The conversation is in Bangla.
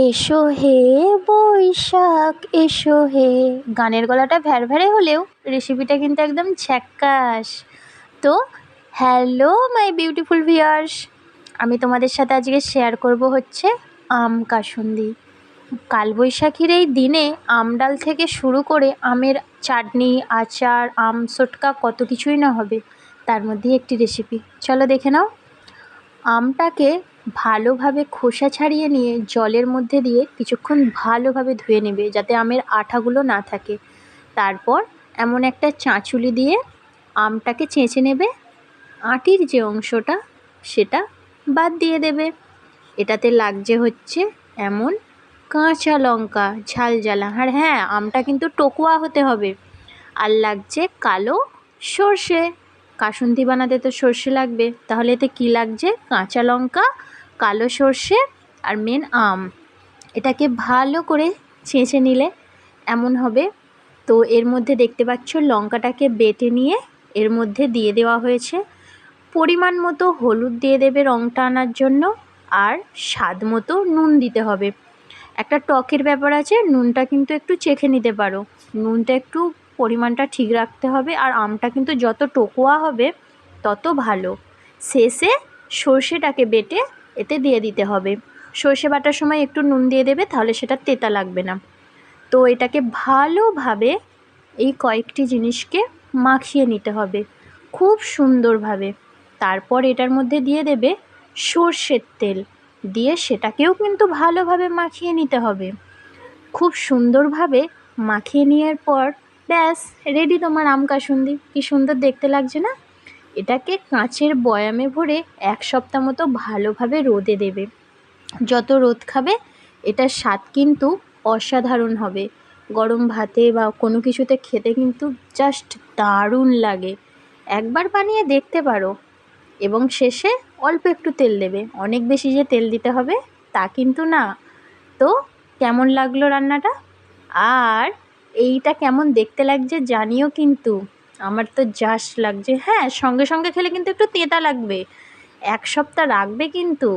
এসো হে বৈশাখ, এসো হে। গানের গলাটা ভ্যার ভ্যারে হলেও রেসিপিটা কিন্তু একদম ঝ্যাক্কাস তো হ্যালো মাই বিউটিফুল ভিয়ার্স আমি তোমাদের সাথে আজকে শেয়ার করব হচ্ছে আম কাসুন্দি। কালবৈশাখীর এই দিনে আম ডাল থেকে শুরু করে আমের চাটনি, আচার, আম সটকা কত কিছুই না হবে, তার মধ্যে একটি রেসিপি চলো দেখে নাও। আমটাকে ভালোভাবে খোসা ছাড়িয়ে নিয়ে জলের মধ্যে দিয়ে কিছুক্ষণ ভালোভাবে ধুয়ে নেবে যাতে আমের আঠাগুলো না থাকে। তারপর এমন একটা চাঁচুলি দিয়ে আমটাকে চেঁচে নেবে। আটির যে অংশটা, সেটা বাদ দিয়ে দেবে। এটাতে লাগছে হচ্ছে এমন কাঁচা লঙ্কা, ঝাল জ্বালা। আর হ্যাঁ আমটা কিন্তু টকুয়া হতে হবে। আর লাগছে কালো সর্ষে। কাসুন্দি বানাতে তো সর্ষে লাগবে। তাহলে এতে কী লাগছে? কাঁচা লঙ্কা কালো সর্ষে আর মেন আম। এটাকে ভালো করে ছেঁচে নিলে এমন হবে। তো এর মধ্যে দেখতে পাচ্ছ লঙ্কাটাকে বেটে নিয়ে এর মধ্যে দিয়ে দেওয়া হয়েছে। পরিমাণ মতো হলুদ দিয়ে দেবে রঙটা আনার জন্য আর স্বাদ মতো নুন দিতে হবে। একটা টকের ব্যাপার আছে, নুনটা কিন্তু একটু চেখে নিতে পারো। নুনটা একটু পরিমাণটা ঠিক রাখতে হবে আর আমটা কিন্তু যত টোকোয়া হবে তত ভালো। শেষে সর্ষেটাকে বেটে এতে দিয়ে দিতে হবে। সর্ষে বাটার সময় একটু নুন দিয়ে দেবে, তাহলে সেটা তেতা লাগবে না। তো এটাকে ভালোভাবে এই কয়েকটি জিনিসকে মাখিয়ে নিতে হবে, খুব সুন্দরভাবে। তারপর এটার মধ্যে দিয়ে দেবে সর্ষের তেল, দিয়ে সেটাকেও কিন্তু ভালোভাবে মাখিয়ে নিতে হবে। খুব সুন্দরভাবে মাখিয়ে নেওয়ার পর ব্যাস রেডি তোমার আম কাসুন্দি। কী সুন্দর দেখতে লাগছে না? এটাকে কাঁচের বয়ামে ভরে এক সপ্তাহ মতো ভালোভাবে রোদে দেবে। যত রোদ খাবে, এটার স্বাদ কিন্তু অসাধারণ হবে। গরম ভাতে বা কোনো কিছুতে খেতে কিন্তু জাস্ট দারুণ লাগে। একবার বানিয়ে দেখতে পারো। এবং শেষে অল্প একটু তেল দেবে। অনেক বেশি যে তেল দিতে হবে, তা কিন্তু না। তো কেমন লাগল রান্নাটা? আর এইটা কেমন দেখতে লাগছে জানিও কিন্তু। আমার তো জাস্ট লাগছে। হ্যাঁ সঙ্গে সঙ্গে খেলে কিন্তু একটু তেতা লাগবে। এক সপ্তাহ রাখবে কিন্তু।